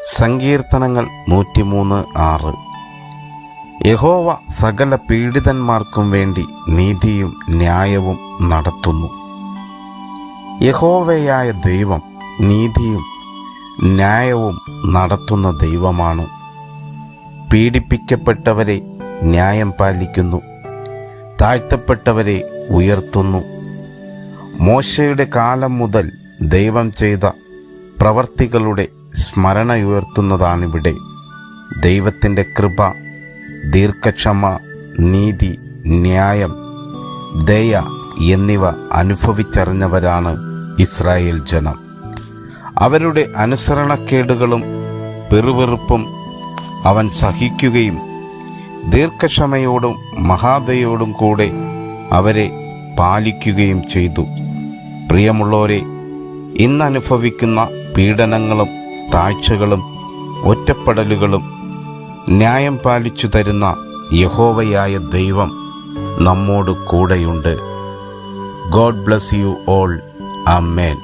സങ്കീർത്തനങ്ങൾ നൂറ്റിമൂന്ന് ആറ്. യഹോവ സകല പീഡിതന്മാർക്കും വേണ്ടി നീതിയും ന്യായവും നടത്തുന്നു. യഹോവയായ ദൈവം നീതിയും ന്യായവും നടത്തുന്ന ദൈവമാണ്. പീഡിപ്പിക്കപ്പെട്ടവരെ ന്യായം പാലിക്കുന്നു. താഴ്ത്തപ്പെട്ടവരെ ഉയർത്തുന്നു. മോശയുടെ കാലം മുതൽ ദൈവം ചെയ്ത പ്രവർത്തികളുടെ സ്മരണയുയർത്തുന്നതാണിവിടെ. ദൈവത്തിന്റെ കൃപ ദീർഘക്ഷമ നീതി ന്യായം ദയ എന്നിവ അനുഭവിച്ചറിഞ്ഞവരാണ് ഇസ്രായേൽ ജനം. അവരുടെ അനുസരണക്കേടുകളും പെറുവെറുപ്പും അവൻ സഹിക്കുകയും ദീർഘക്ഷമയോടും മഹാദയോടും കൂടെ അവരെ പാലിക്കുകയും ചെയ്തു. പ്രിയമുള്ളവരെ ഇന്നനുഭവിക്കുന്ന പീഡനങ്ങളും താഴ്ചകളും ഒറ്റപ്പെടലുകളും ന്യായം പാലിച്ചു തരുന്ന യഹോവയായ ദൈവം നമ്മോട് കൂടെയുണ്ട്. God bless you all. അമ്മേൻ